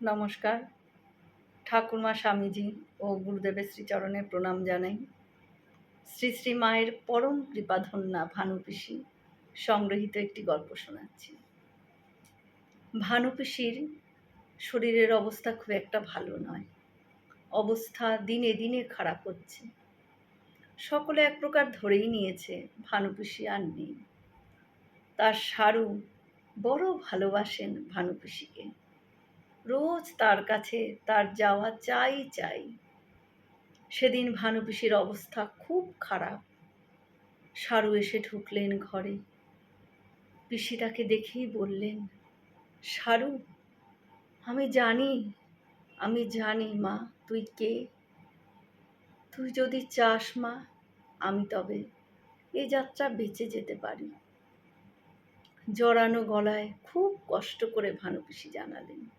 নমস্কার। ঠাকুরমা স্বামীজি ও গুরুদেবের শ্রীচরণে প্রণাম জানাই। শ্রী শ্রী মায়ের পরম কৃপাধন্যা ভানুপিসি সংগ্রহীত একটি গল্প শোনাচ্ছি। ভানুপিসির শরীরের অবস্থা খুব একটা ভালো নয়। অবস্থা দিনে দিনে খারাপ হচ্ছে। সকলে এক প্রকার ধরেই নিয়েছে ভানুপিসি আর নেই। তার সারু বড় ভালোবাসেন ভানুপিসিকে রোজ তার কাছে তার যাওয়া চাই চাই। সেদিন ভানুপিসির অবস্থা খুব খারাপ। সারু এসে ঢুকলেন ঘরে। পিসি তাকে দেখেই বললেন, সারু, আমি জানি আমি জানি মা, তুই কে? তুই যদি চাস মা, আমি তবে এ যাত্রা বেঁচে যেতে পারি। জড়ানো গলায় খুব কষ্ট করে ভানুপিসি জানালেন।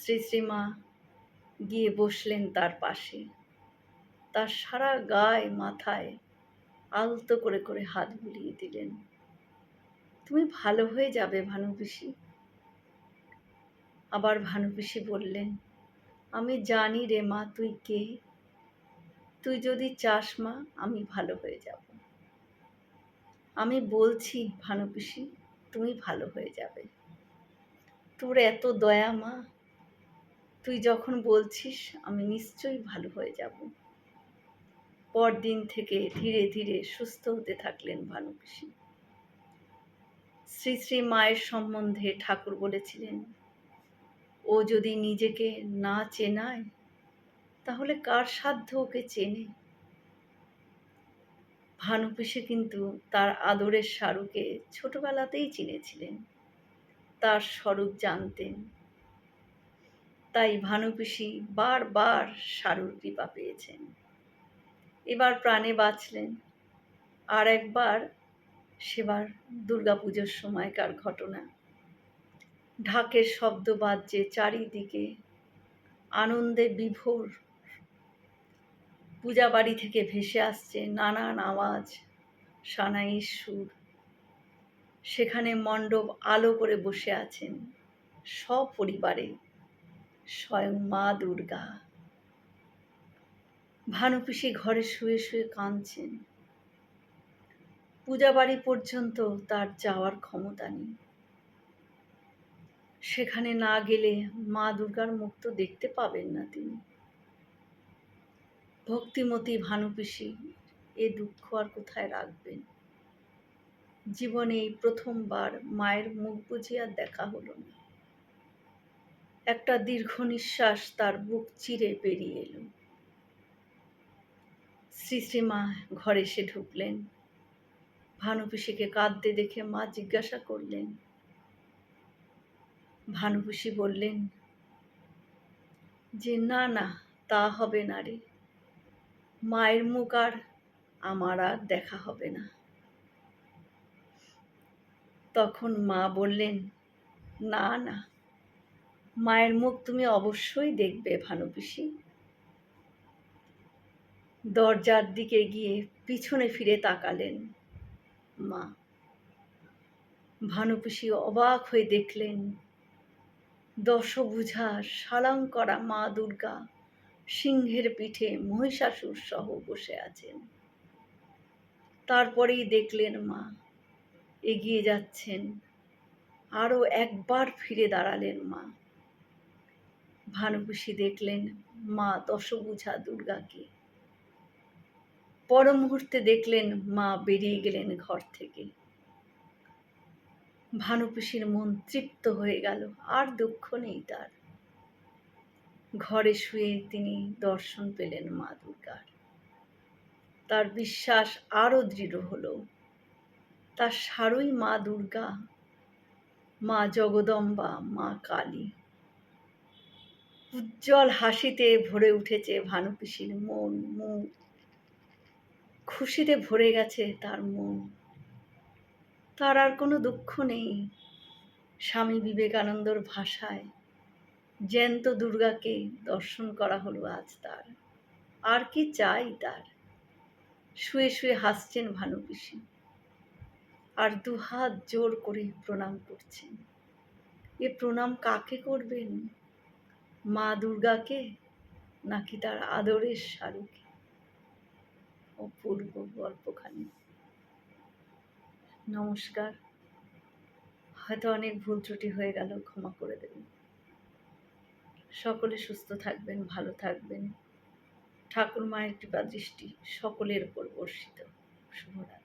শ্রী শ্রীমা গিয়ে বসলেন তার পাশে। তার সারা গায়ে, মাথায় আলতো করে করে হাত বুলিয়ে দিলেন। তুমি ভালো হয়ে যাবে ভানুপিসি। আবার ভানুপিসি বললেন, আমি জানি রে মা, তুই কে? তুই যদি চাস মা, আমি ভালো হয়ে যাব। আমি বলছি ভানুপিসি, তুমি ভালো হয়ে যাবে। তোর এত দয়া মা তুই যখন বলছিস, আমি নিশ্চয়ই ভালো হয়ে যাব। পরদিন থেকে ধীরে ধীরে সুস্থ হতে থাকলেন ভানুপিসি শ্রী শ্রী মায়ের সম্বন্ধে ঠাকুর বলেছিলেন, ও যদি নিজেকে না চেনায়, তাহলে কার সাধ্য ওকে চেনে? ভানুপিসি কিন্তু তার আদরের সারুকে ছোটবেলাতেই চিনেছিলেন। তার স্বরূপ জানতেন। তাই ভানুপিসি বারবার সারুর কৃপা পেয়েছেন। এবার প্রাণে বাঁচলেন। আর একবার সেবার দুর্গাপুজোর সময়কার ঘটনা। ঢাকের শব্দ বাজছে চারিদিকে। আনন্দে বিভোর। পূজা বাড়ি থেকে ভেসে আসছে নানান আওয়াজ, সানাইয়ের সুর। সেখানে মণ্ডপ আলো করে বসে আছেন সপরিবারে। স্বয়ং মা দুর্গা। ভানুপিসি ঘরে শুয়ে শুয়ে কাঁদছেন। পূজা বাড়ি পর্যন্ত তার যাওয়ার ক্ষমতা নেই। সেখানে না গেলে মা দুর্গার মুখ তো দেখতে পাবেন না তিনি। ভক্তিমতী ভানুপিসি এ দুঃখ আর কোথায় রাখবেন? জীবনে এই প্রথমবার মায়ের মুখ বুঝিয়া দেখা হলো না। একটা দীর্ঘ নিঃশ্বাস তার বুক চিরে পেরিয়ে এলো। শ্রী শ্রীমা ঘরে এসে ঢুকলেন। ভানুপিসিকে কাঁদতে দেখে মা জিজ্ঞাসা করলেন। ভানুপিসি বললেন, যে না না, তা হবে না রে। মায়ের মুখ আর আমার আর দেখা হবে না। তখন মা বললেন, না না মায়ের মুখ তুমি অবশ্যই দেখবে, ভানুপিসি। দরজার দিকে গিয়ে পিছনে ফিরে তাকালেন মা। ভানুপিসি অবাক হয়ে দেখলেন, দশভুজা সালাং করা মা দুর্গা সিংহের পিঠে মহিষাসুর সহ বসে আছেন। তারপরেই দেখলেন মা, এগিয়ে যাচ্ছেন আরও একবার ফিরে দাঁড়ালেন মা। ভানুপিসি দেখলেন মা দশভুজা দুর্গাকে। পর মুহূর্তে দেখলেন মা বেরিয়ে গেলেন ঘর থেকে। ভানুপিসির মন তৃপ্ত হয়ে গেল, আর দুঃখ নেই তার। ঘরে শুয়ে তিনি দর্শন পেলেন মা দুর্গার। তার বিশ্বাস আরও দৃঢ় হলো। তার সারই মা দুর্গা, মা জগদম্বা, মা কালী। উজ্জ্বল হাসিতে ভরে উঠেছে ভানুপিসির মন, মুখ। খুশিতে ভরে গেছে তার মন। তার আর কোনো দুঃখ নেই স্বামী বিবেকানন্দর ভাষায়। জ্যান্ত দুর্গাকে দর্শন করা হলো আজ তার। আর কি চাই তার? শুয়ে শুয়ে হাসছেন ভানুপিসি আর দুহাত জোর করে প্রণাম করছেন। এ প্রণাম কাকে করবেন? মা দুর্গাকে নাকি তার আদরের শালুকে অপূর্ব গল্পখানি। নমস্কার। হয়তো অনেক ভুল ত্রুটি হয়ে গেল, ক্ষমা করে দেবেন। সকলে সুস্থ থাকবেন, ভালো থাকবেন। ঠাকুর মায়ের কৃপা দৃষ্টি সকলের উপর বর্ষিত। শুভরাত্রি।